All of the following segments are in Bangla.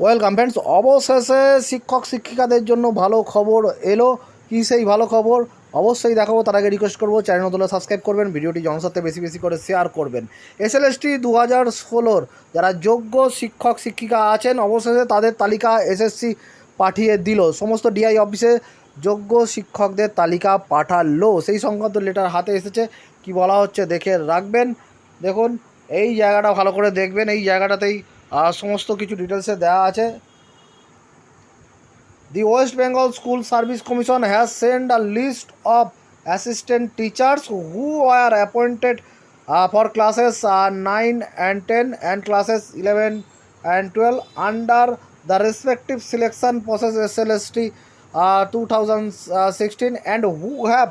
ওয়েলকাম ফ্রেন্ডস অবশেষে শিক্ষক শিক্ষিকাদের জন্য ভালো খবর এলো। কি সেই ভালো খবর? অবশ্যই দেখাবো। তার আগে রিকোয়েস্ট করব চ্যানেল নতুন সাবস্ক্রাইব করবেন, ভিডিওটি জনসাথে বেশি বেশি করে শেয়ার করবেন। এসএলএসটি দু হাজার ষোলোর যারা যোগ্য শিক্ষক শিক্ষিকা আছেন, অবশেষে তাদের তালিকা এসএসসি পাঠিয়ে দিল। সমস্ত ডিআই অফিসে যোগ্য শিক্ষকদের তালিকা পাঠালো। সেই সংক্রান্ত লেটার হাতে এসেছে। কি বলা হচ্ছে, দেখে রাখবেন। দেখুন, এই জায়গাটা ভালো করে দেখবেন। এই জায়গাটাতেই আহ, সমস্ত কিছু ডিটেলসে দেওয়া আছে। The West Bengal school service commission has send a list of assistant teachers who are appointed for classes nine and ten and classes eleven and twelve under the respective selection process S L S T two thousand sixteen and who have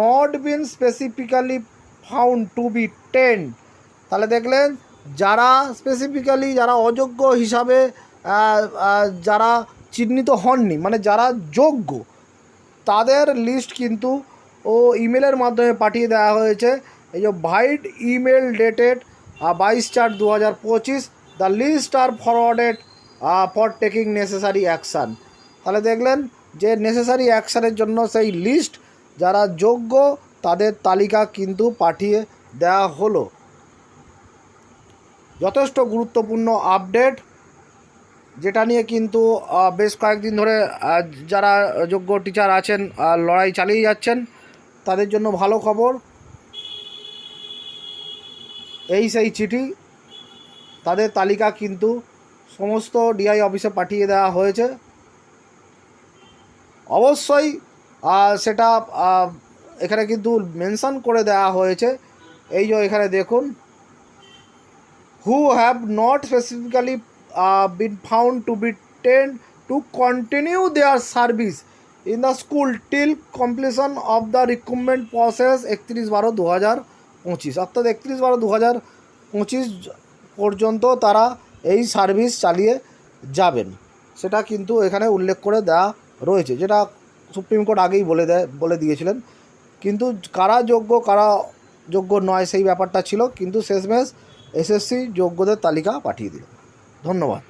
not been specifically found to be ten তাহলে দেখলেন যারা স্পেসিফিক্যালি যারা অযোগ্য হিসাবে যারা চিহ্নিত হননি মানে যারা যোগ্য, তাদের লিস্ট কিন্তু ও ইমেলের মাধ্যমে পাঠিয়ে দেওয়া হয়েছে। এই যে ভাইট ইমেল ডেটেড বাইশ চার দু হাজার পঁচিশ the list are forwarded for taking necessary action তাহলে দেখলেন যে নেসেসারি অ্যাকশানের জন্য সেই লিস্ট যারা যোগ্য, তাদের তালিকা কিন্তু পাঠিয়ে দেওয়া হলো। যথেষ্ট গুরুত্বপূর্ণ আপডেট যেটা নিয়ে কিন্তু বেশ কয়েকদিন ধরে যারা যোগ্য টিচার আছেন লড়াই চালিয়ে যাচ্ছেন, তাদের জন্য ভালো খবর। এই সেই চিঠি, তাদের তালিকা কিন্তু সমস্ত ডিআই অফিসে পাঠিয়ে দেওয়া হয়েছে। অবশ্যই সেটা এখানে কিন্তু মেনশন করে দেওয়া হয়েছে। এই যে এখানে দেখুন who have not specifically uh, been found to be tend to continue their service in the school till completion of the recruitment process একত্রিশ বারো দু হাজার পঁচিশ। অর্থাৎ একত্রিশ বারো দু হাজার পঁচিশ পর্যন্ত তারা এই সার্ভিস চালিয়ে যাবেন। সেটা কিন্তু এখানে উল্লেখ করে দেওয়া রয়েছে যেটা সুপ্রিম কোর্ট আগেই বলে দেয় বলে দিয়েছিলেন। কিন্তু কারা যোগ্য কারা যোগ্য নয় সেই ব্যাপারটা ছিল। কিন্তু শেষমেশ এসএসসি যোগ্যদের তালিকা পাঠিয়ে দিল ধন্যবাদ।